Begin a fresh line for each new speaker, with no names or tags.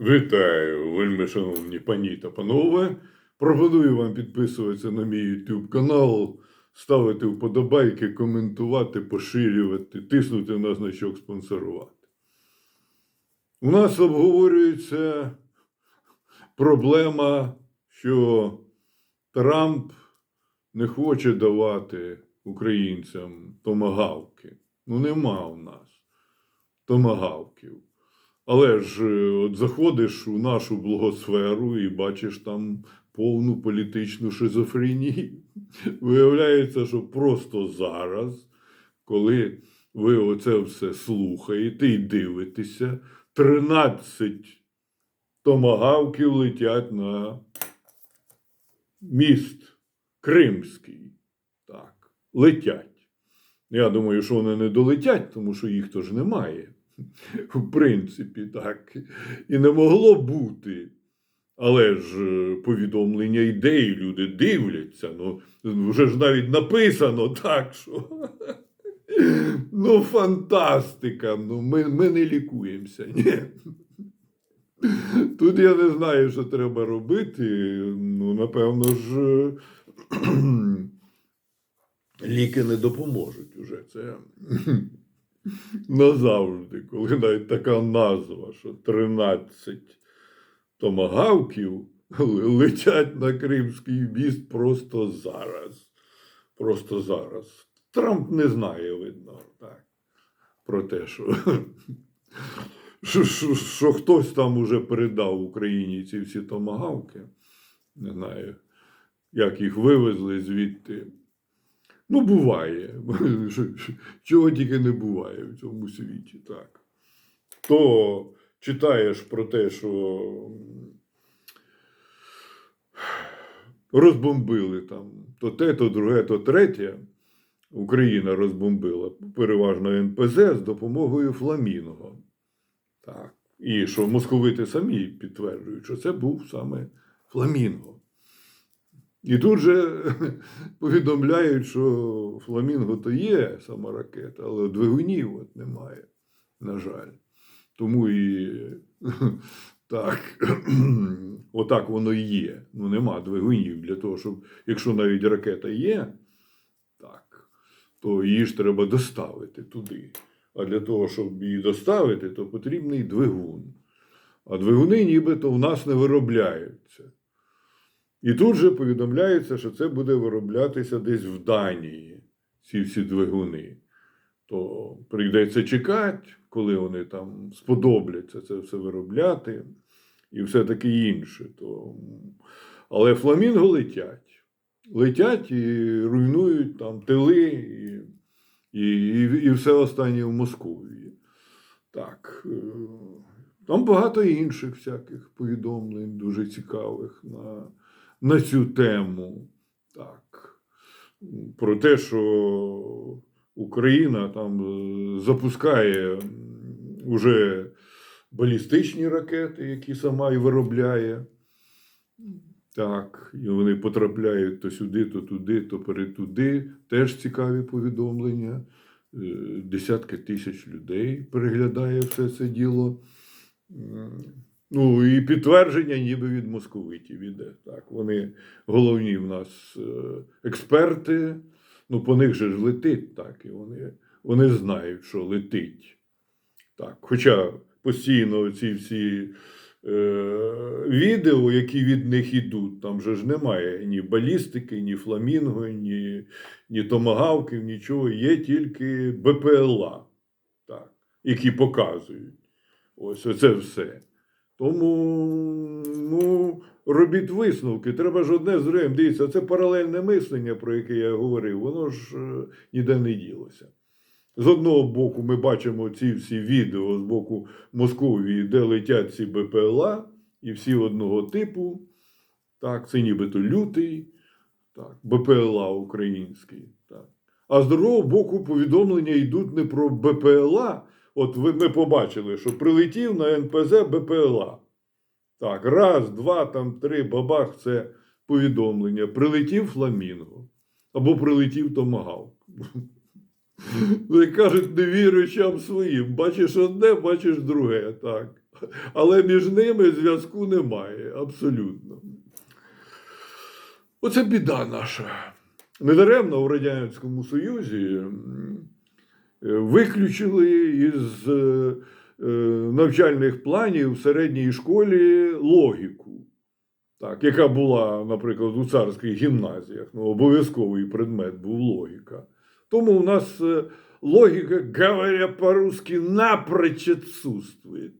Вітаю, вельми шановні пані та панове. Пропоную вам підписуватися на мій YouTube канал, ставити вподобайки, коментувати, поширювати, тиснути на значок спонсорувати. У нас обговорюється проблема, що Трамп не хоче давати українцям томагавки. Ну, нема у нас томагавків. Але ж е, от заходиш у нашу благосферу і бачиш там повну політичну шизофренію. Виявляється, що просто зараз, коли ви оце все слухаєте і дивитеся, 13 томагавків летять на міст Кримський. Так, летять. Я думаю, що вони не долетять, тому що їх то немає. В принципі, так. І не могло бути. Але ж е, повідомлення йде, і люди дивляться. Ну, вже ж навіть написано так, що. Ну, фантастика. Ну, ми, ми не лікуємося. Ні. Тут я не знаю, що треба робити. Ну, напевно ж, е, ліки не допоможуть уже. Це назавжди, коли навіть така назва, що 13 томагавків летять на Кримський міст просто зараз. Просто зараз. Трамп не знає, видно, так, про те, що, що, що, що хтось там уже передав Україні ці всі томагавки. Не знаю, як їх вивезли звідти. Ну, буває. Чого тільки не буває в цьому світі, так. То читаєш про те, що розбомбили там то те, то друге, то третє. Україна розбомбила переважно НПЗ з допомогою Фламінго. Так. І що московити самі підтверджують, що це був саме Фламінго. І тут же повідомляють, що Фламінго то є сама ракета, але двигунів от немає, на жаль. Тому і так, отак воно і є. Ну, нема двигунів для того, щоб, якщо навіть ракета є, так, то її ж треба доставити туди. А для того, щоб її доставити, то потрібний двигун. А двигуни нібито в нас не виробляються. І тут же повідомляється, що це буде вироблятися десь в Данії, ці всі двигуни. То прийдеться чекати, коли вони там сподобляться це все виробляти, і все таке інше. То... Але фламінго летять. Летять і руйнують там тили і, і, і, і все останнє в Московії. Так. е, Там багато інших всяких повідомлень, дуже цікавих на на цю тему. Так. Про те, що Україна там е, запускає вже балістичні ракети, які сама і виробляє. Так, і вони потрапляють то сюди, то туди, то перетуди. Теж цікаві повідомлення. Е, Десятки тисяч людей переглядає все це діло. Ну і підтвердження ніби від московитів іде. Так, вони головні в нас е, експерти. Ну, по них же ж летить, так, і вони, вони знають, що летить. Так. Хоча постійно ці всі е, відео, які від них ідуть, там же ж немає ні балістики, ні фламінго, ні, ні томагавків, нічого. Є тільки БПЛА, так, які показують. Ось оце все. Тому ну, робіть висновки. Треба ж одне з другим. Дивіться, це паралельне мислення, про яке я говорив, воно ж е, ніде не ділося. З одного боку, ми бачимо ці всі відео з боку Московії, де летять ці БПЛА, і всі одного типу. Так, це нібито лютий, так, БПЛА український. Так. А з другого боку, повідомлення йдуть не про БПЛА. От ви ми побачили, що прилетів на НПЗ БПЛА. Так, раз, два, там три, бабах, це повідомлення. Прилетів фламінго. Або прилетів томагавк. Ну, Як кажуть, не віруючам своїм. Бачиш одне, бачиш друге. Так. Але між ними зв'язку немає. Абсолютно. Оце біда наша. Недаремно в Радянському Союзі виключили із е, е, навчальних планів в середній школі логіку, так, яка була, наприклад, у царських гімназіях. Ну, обов'язковий предмет був логіка. Тому у нас е, логіка, говоря по-русски, напрочь відсутствує.